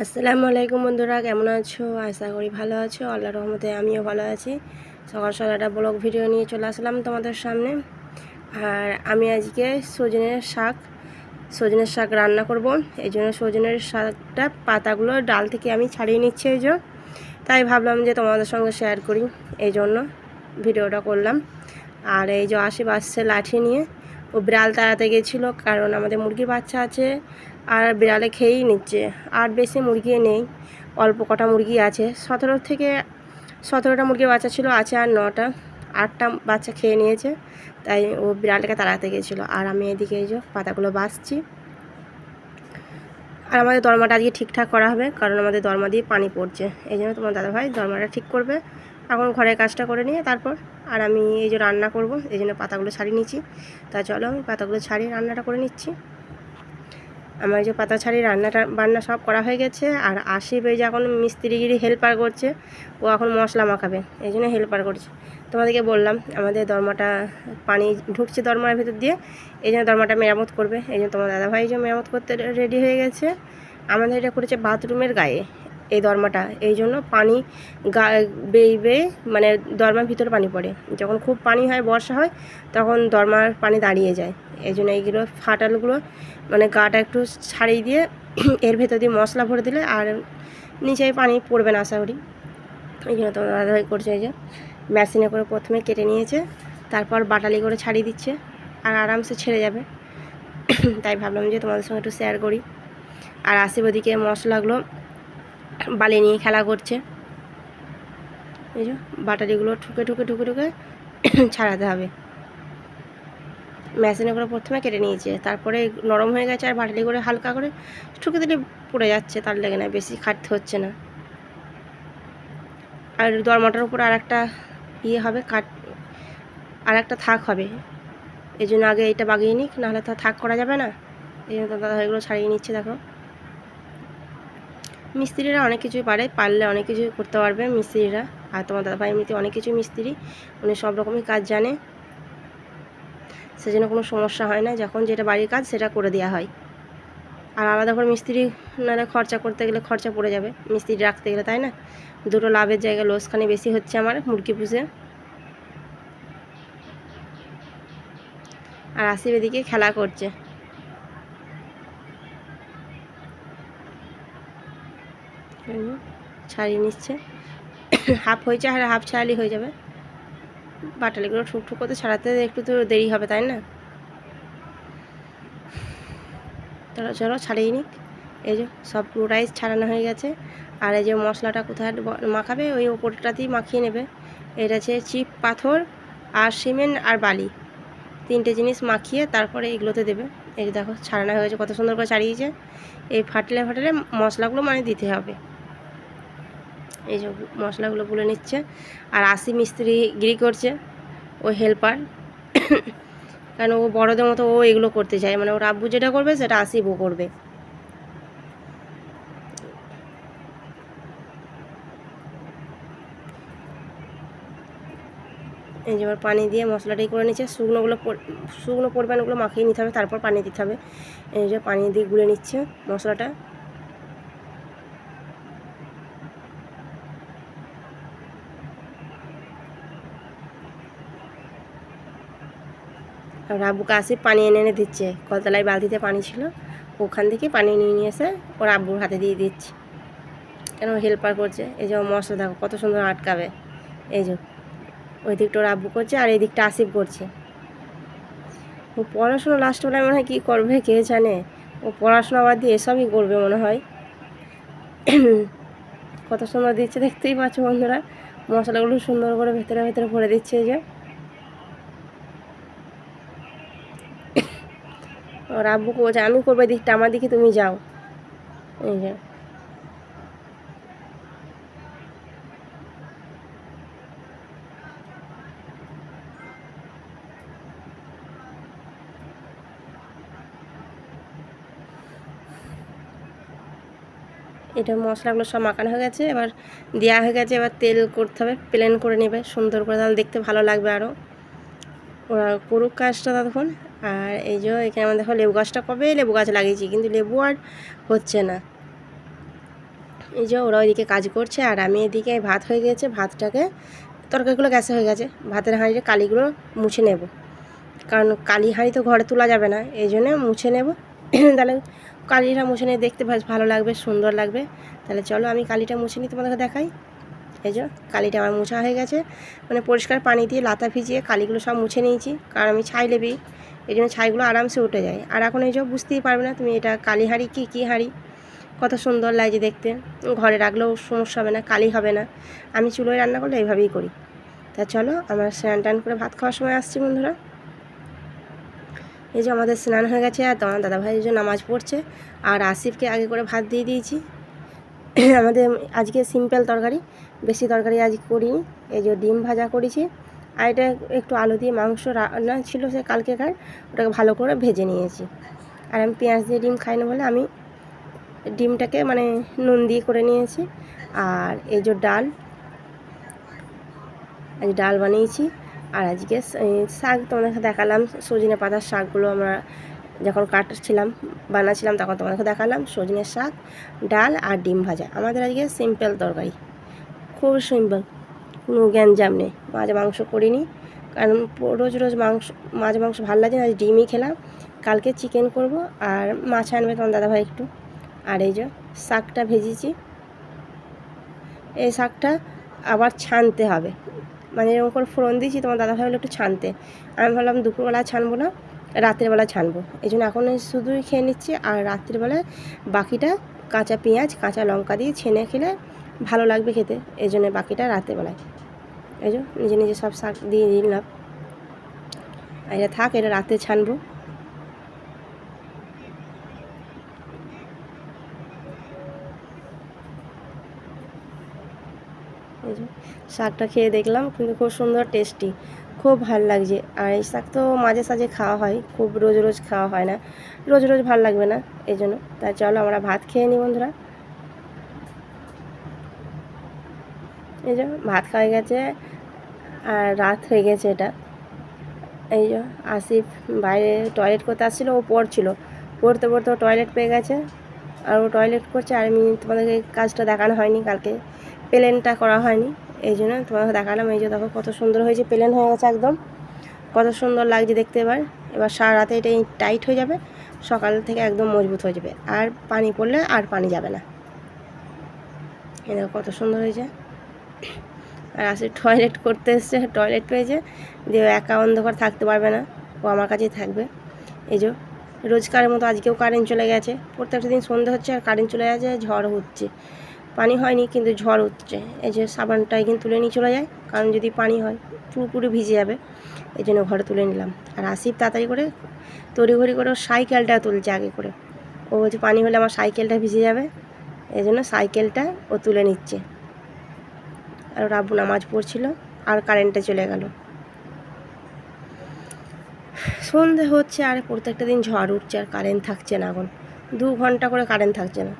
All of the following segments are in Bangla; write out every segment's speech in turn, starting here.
আসসালামু আলাইকুম বন্ধুরা, কেমন আছো? আশা করি ভালো আছো। আল্লাহ রহমতে আমিও ভালো আছি। সকাল সকাল একটা ব্লগ ভিডিও নিয়ে চলে আসলাম তোমাদের সামনে। আর আমি আজকে সজনের শাক সজনের শাক রান্না করব। এই জন্য সজনের শাকটা পাতাগুলো ডাল থেকে আমি ছাড়িয়ে নিচ্ছি এই তাই ভাবলাম যে তোমাদের সঙ্গে শেয়ার করি। এই জন্য ভিডিওটা করলাম। আর এই যে আশি বাসছে লাঠি নিয়ে ও বিড়াল তাড়াতে গেছিল, কারণ আমাদের মুরগির বাচ্চা আছে আর বিড়ালে খেয়েই নিচ্ছে। আর বেশি মুরগি নেই, অল্প কটা মুরগি আছে। সতেরো থেকে, সতেরোটা মুরগির বাচ্চা ছিল, আছে আর নটা, আটটা বাচ্চা খেয়ে নিয়েছে, তাই ও বিড়ালটাকে তাড়াতে গেছিল। আর আমি এদিকে এই যে পাতাগুলো বাসছি আর আমাদের দরমাটা আজকে ঠিকঠাক করা হবে, কারণ আমাদের দরমা দিয়ে পানি পড়ছে। এই জন্য তোমার দাদাভাই দরমাটা ঠিক করবে। এখন ঘরের কাজটা করে নিয়ে তারপর আর আমি এই যে রান্না করব, এই জন্য পাতাগুলো ছাড়িয়ে নিচ্ছি। তা চলো আমি পাতাগুলো ছাড়িয়ে রান্নাটা করে নিচ্ছি। আমার এই যে পাতা ছাড়ি রান্নাটা, বান্না সব করা হয়ে গেছে। আর আশিফ এই যে এখন মিস্ত্রিগিরি হেল্পার করছে, ও এখন মশলা মাখাবে, এই জন্য হেল্পার করছে। তোমাদেরকে বললাম, আমাদের দরমাটা, পানি ঢুকছে দরমার ভেতর দিয়ে, এই জন্য দরমাটা মেরামত করবে। এই জন্য তোমার দাদাভাই যে মেরামত করতে রেডি হয়ে গেছে। আমাদের এটা করেছে বাথরুমের গায়ে। এই দরমাটা। এই জন্য পানি গা বেয়ে বেয়ে মানে দরমার ভিতরে পানি পড়ে। যখন খুব পানি হয়, বর্ষা হয়, তখন দরমার পানি দাঁড়িয়ে যায়। এই জন্য এইগুলো ফাটালগুলো মানে গাটা একটু ছাড়িয়ে দিয়ে এর ভেতর দিয়ে মশলা ভরে দিলে আর নিচে পানি পড়বে না আশা করি। এই জন্য তোমার দাদাভাই করছে এই যে, মেশিনে করে প্রথমে কেটে নিয়েছে, তারপর বাটালি করে ছাড়িয়ে দিচ্ছে, আর আরামসে ছেড়ে যাবে। তাই ভাবলাম যে তোমাদের সঙ্গে একটু শেয়ার করি। আর ওদিকে মশলাগুলো বালি নিয়ে খেলা করছে। এই যে বাটালিগুলো ঠুকে ঠুকে ঠুকে ঠুকে ছাড়াতে হবে। মেশিনে করে প্রথমে কেটে নিয়েছে, তারপরে নরম হয়ে গেছে আর বাটালি করে হালকা করে ঠুকে দিলে পড়ে যাচ্ছে, তার লেগে না, বেশি খাটতে হচ্ছে না। আর দরমাটার উপর আর একটা ইয়ে হবে, কাট আর একটা থাক হবে। এই জন্য আগে এইটা বাগিয়ে নিক, নাহলে তো থাক করা যাবে না। এই জন্য দাদা এগুলো ছাড়িয়ে নিচ্ছে, দেখো। মিস্ত্রিরা অনেক কিছুই পারে, পারলে অনেক কিছুই করতে পারবে মিস্ত্রিরা। আর তোমার দাদা ভাই এমনিতে অনেক কিছু মিস্ত্রি, উনি সব রকমই কাজ জানে। সেজন্য কোনো সমস্যা হয় না, যখন যেটা বাড়ির কাজ সেটা করে দেওয়া হয়। আর আলাদা করে মিস্ত্রি নাহলে খরচা করতে গেলে খরচা পড়ে যাবে, মিস্ত্রি রাখতে গেলে, তাই না? দুটো লাভের জায়গায় লোসখানি বেশি হচ্ছে আমার মুরগি পুষে। আর আসিফ এদিকে খেলা করছে। ছাড়িয়ে নিচ্ছে। হাফ হয়েছে আর হাফ ছাড়ালি হয়ে যাবে। বাটালিগুলো ঠুকঠুক করতে ছাড়াতে একটু তো দেরি হবে, তাই না? চলো চলো ছাড়িয়ে নিক। এই যে সব রাইস ছাড়ানো হয়ে গেছে। আর এই যে মশলাটা কোথায় মাখাবে? ওই ওপরটাতেই মাখিয়ে নেবে। এটা হচ্ছে চিপ, পাথর, আর সিমেন্ট, আর বালি। তিনটে জিনিস মাখিয়ে তারপরে এগুলোতে দেবে। এই দেখো, ছাড়ানো হয়ে গেছে, কত সুন্দর করে ছাড়িয়েছে। এই ফাটলে ফাটলে মশলাগুলো মানে দিতে হবে। এই যে মশলাগুলো গুলে নিচ্ছে। আর আসি মিস্ত্রি গিরি করছে ও হেল্পার কারণ ও বড়দের মতো ও এগুলো করতে চায়। মানে ওর আব্বু যেটা করবে, সেটা আসি ও করবে। এই যে পানি দিয়ে মশলাটাই করে নিচ্ছে। শুকনোগুলো শুকনো পরিমাণগুলো মাখিয়ে নিতে হবে, তারপর পানি দিতে হবে। এই যে পানি দিয়ে গুলে নিচ্ছে মশলাটা। আব্বুকে আসি পানি এনে এনে দিচ্ছে। কলতলায় বালতিতে পানি ছিল, ওখান থেকে পানি নিয়ে নিয়ে এসে ওর আব্বুর হাতে দিয়ে দিচ্ছে। কেন হেল্পার করছে? এই যে মশলা, দেখো কত সুন্দর আটকাবে। এই যে ওই দিকটা ওর আব্বু করছে আর এই দিকটা আসিফ করছে। ও পড়াশোনা লাস্টবেলায় মনে হয় কী করবে কে জানে? ও পড়াশোনা বাদ দিয়ে এসবই করবে মনে হয়। কত সুন্দর দিচ্ছে, দেখতেই পাচ্ছ বন্ধুরা। মশলাগুলো সুন্দর করে ভেতরে ভেতরে ভরে দিচ্ছে এই যে। ওর আব্বুকে বলছে আমি করব দিকটা, আমার দিকে তুমি যাও। এই যে। এটা মশলাগুলো সব মাখানো হয়ে গেছে, এবার দেওয়া হয়ে গেছে, এবার তেল করতে হবে প্লেন করে নেবে, সুন্দর করে, তাহলে দেখতে ভালো লাগবে আরও ওরা করুক কাজটা ততক্ষণ। আর এই যে এখানে আমার দেখো লেবু গাছটা কবে লেবু গাছ লাগিয়েছি, কিন্তু লেবু আর হচ্ছে না। এই যে ওরা ওইদিকে কাজ করছে আর আমি এদিকে ভাত হয়ে গেছে, ভাতটাকে তরকারিগুলো গ্যাসে হয়ে গেছে, ভাতের হাঁড়ির কালিগুলো মুছে নেব। কারণ কালি হাঁড়ি তো ঘরে তোলা যাবে না, এই জন্য মুছে নেব। তাহলে কালিটা মুছে নিয়ে দেখতে বেশ ভালো লাগবে, সুন্দর লাগবে। তাহলে চলো আমি কালিটা মুছে নিই, তোমাদেরকে দেখাই। এই যে কালিটা আমার মোছা হয়ে গেছে মানে পরিষ্কার পানি দিয়ে লাতা ভিজিয়ে কালিগুলো সব মুছে নিয়েছি, কারণ আমি ছাই লেবি। এই জন্য ছাইগুলো আরামসে উঠে যায়। আর এখন এই যে বুঝতেই পারবে না তুমি এটা কালি হাঁড়ি কী কী হাঁড়ি? কত সুন্দর লাগছে দেখতে। ঘরে রাখলেও সমস্যা হবে না, কালি হবে না। আমি চুলোয় রান্না করলে এইভাবেই করি। তা চলো, আমার স্নান টান করে ভাত খাওয়ার সময় আসছি বন্ধুরা। এই যে আমাদের স্নান হয়ে গেছে, আর তোমার দাদাভাই যে নামাজ পড়ছে, আর আসিফকে আগে করে ভাত দিয়ে দিয়েছি। আমাদের আজকে সিম্পল তরকারি, বেশি তরকারি আজ করিনি। এই যে ডিম ভাজা করেছি। আর এটা একটু আলু দিয়ে মাংস রান্না ছিল সে কালকেকার ওটাকে ভালো করে ভেজে নিয়েছি। আর আমি পেঁয়াজ দিয়ে ডিম খাই না বলে আমি ডিমটাকে মানে নুন দিয়ে করে নিয়েছি। আর এই যে ডাল, আজ ডাল বানিয়েছি। আর আজকে শাক তোমাদেরকে দেখালাম, সজনে পাতার শাকগুলো আমরা যখন কাটছিলাম বানাচ্ছিলাম তখন তোমাদেরকে দেখালাম সজনের শাক, ডাল আর ডিম ভাজা। আমাদের আজকে সিম্পল তরকারি, খুব সিম্পল কোনো জ্ঞানজাম নেই। মাছ, মাংস করিনি। কারণ রোজ রোজ মাংস, মাছ, মাংস ভালো লাগে না, আজ ডিমই খেলাম। কালকে চিকেন করব আর মাছ আনবে তোমার দাদাভাই একটু। আর এই যে শাকটা ভেজেছি। এই শাকটা আবার ছানতে হবে। মানে এরকম করে ফোড়ন দিয়েছি, তোমার দাদাভাই হলো একটু ছানতে। আমি ভাবলাম দুপুরবেলা ছানবো না রাতের বেলা ছানবো। এই জন্য এখন শুধুই খেয়ে নিচ্ছি। আর রাত্রিবেলায় বাকিটা কাঁচা পেঁয়াজ, কাঁচা লঙ্কা দিয়ে ছেনে খেলে ভালো লাগবে খেতে, এই জন্য বাকিটা রাতের বেলায় এই যে নিজে নিজে সব শাক দিয়ে দিলাম। আর এটা থাক, এটা রাতে ছানবো। শাকটা খেয়ে দেখলাম, কিন্তু খুব সুন্দর টেস্টি, খুব ভালো লাগছে। আর এই শাক তো মাঝে সাঝে খাওয়া হয়, খুব রোজ রোজ খাওয়া হয় না। রোজ রোজ ভালো লাগবে না, এই জন্য। তাই চলো আমরা ভাত খেয়ে নিই বন্ধুরা। এই যে ভাত খাওয়া গেছে, আর রাত হয়ে গেছে এটা। এই যে আসিফ বাইরে টয়লেট করতে আসছিল, ও পড়ছিল। পড়তে পড়তে ও টয়লেট পেয়ে গেছে, আর ও টয়লেট করছে, আর আমি তোমাদেরকে কাজটা দেখানো হয়নি কালকে। প্লেনটা করা হয়নি, এই জন্য তোমাকে দেখালাম। এই যে দেখো কত সুন্দর হয়েছে প্লেন হয়ে গেছে একদম। কত সুন্দর লাগছে দেখতে এবার। এবার সারা রাতে এটা টাইট হয়ে যাবে, সকাল থেকে একদম মজবুত হয়ে যাবে। আর পানি পড়লে আর পানি যাবে না। দেখো কত সুন্দর হয়েছে। আর আসে টয়লেট করতে এসছে টয়লেট পেয়েছে দিয়ে একা অন্ধকার থাকতে পারবে না, ও আমার কাছেই থাকবে। এই যে, রোজকারের মতো আজকেও কারেন্ট চলে গেছে, প্রত্যেকটা দিন সন্ধে হচ্ছে আর কারেন্ট চলে গেছে, ঝড় হচ্ছে। পানি হয়নি, কিন্তু ঝড় হচ্ছে। এই যে সাবানটা এখানে তুলে নিয়ে চলে যায়, কারণ যদি পানি হয়, পুরোপুরি ভিজে যাবে। এই জন্য ঘরে তুলে নিলাম। আর আসিফ তাড়াতাড়ি করে তড়িঘড়ি করে সাইকেলটা তুলছে আগে করে। ও বলছে, পানি হলে আমার সাইকেলটা ভিজে যাবে। এই জন্য সাইকেলটা ও তুলে নিচ্ছে। আর ওর আব্বু নামাজ পড়ছিল আর কারেন্টটা চলে গেল। সন্ধে হচ্ছে আর প্রত্যেকটা দিন ঝড় উঠছে আর কারেন্ট থাকছে না এখন। দু ঘণ্টা করে কারেন্ট থাকছে না।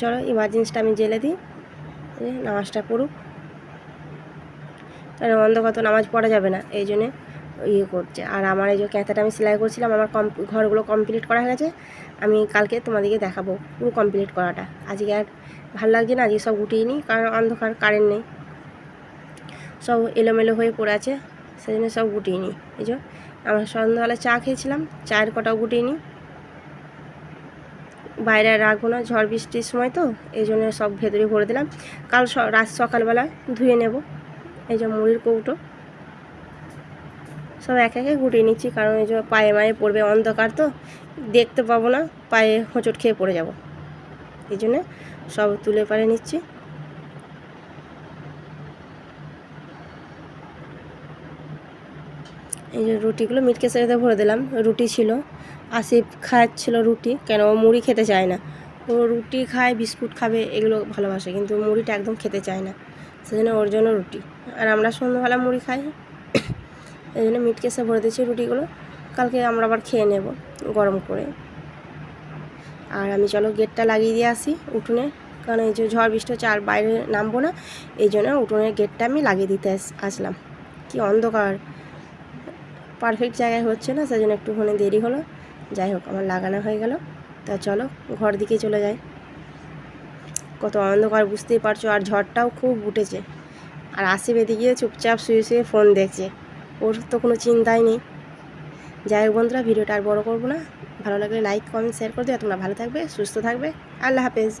চলো ইমার্জেন্সিটা আমি জেলে দিই নামাজটা পড়ুক। তাহলে অন্ধকার তো নামাজ পড়া যাবে না, এই জন্যে ইয়ে করছে। আর আমার এই যে ক্যাথাটা আমি সেলাই করছিলাম, আমার কম ঘরগুলো কমপ্লিট করা হয়ে গেছে। আমি কালকে তোমাদেরকে দেখাবো পুরো কমপ্লিট করাটা। আজকে আর ভালো লাগছে না, আজকে সব উঠিয়ে নিই, কারণ অন্ধকার কারেন্ট নেই। সব এলোমেলো হয়ে পড়ে আছে, সেই জন্য সব গুটিয়ে নিই। এই যে আমার সন্ধ্যাবেলা চা খেয়েছিলাম, চায়ের কটাও গুটিয়ে নিই। বাইরে রাখব না, ঝড় বৃষ্টির সময় তো, এই জন্য সব ভেতরে ভরে দিলাম। কাল রাত সকালবেলা ধুয়ে নেব। এই যে মুড়ির কৌটো। সব এক একে গুটিয়ে নিচ্ছি, কারণ এই যে পায়ে মায়ে পড়বে অন্ধকার তো, দেখতে পাবো না, পায়ে হোঁচট খেয়ে পড়ে যাব। এই জন্যে সব তুলে পারে নিচ্ছি। এই যে রুটিগুলো মিটকে সাথে ভরে দিলাম, রুটি ছিল, আসিফ খাচ্ছিল রুটি, কেন ও মুড়ি খেতে চায় না। ও রুটি খায়, বিস্কুট খাবে, এগুলো ভালোবাসে, কিন্তু মুড়িটা একদম খেতে চায় না, সেজন্য ওর জন্য রুটি। আর আমরা সন্ধ্যাবেলা মুড়ি খাই এই জন্য মিট কেসে ভরে দিচ্ছি রুটিগুলো। কালকে আমরা আবার খেয়ে নেব গরম করে। আর আমি চলো গেটটা লাগিয়ে দিয়ে আসি উঠোনে। কারণ এই যে ঝড় বৃষ্টি হচ্ছে আর বাইরে নামবো না, এই জন্য উঠোনের গেটটা আমি লাগিয়ে দিতে আসলাম। কি অন্ধকার। পারফেক্ট জায়গায় হচ্ছে না, সেজন্য একটুখানি দেরি হলো। যাই হোক, আমার লাগানো হয়ে গেল। তা চলো, ঘর দিকে চলে যাই। কত অন্ধকার, বুঝতেই পারছ। আর ঝড়টাও খুব উঠেছে। আর আসিফ এদিকে চুপচাপ শুয়ে শুয়ে ফোন দেখছে। ওর তো কোনো চিন্তাই নেই। যাই হোক বন্ধুরা, ভিডিওটা আর বড় করব না। ভালো লাগলে লাইক কমেন্ট শেয়ার করে দিও। তোমরা ভালো থাকবে, সুস্থ থাকবে। আল্লাহ হাফেজ।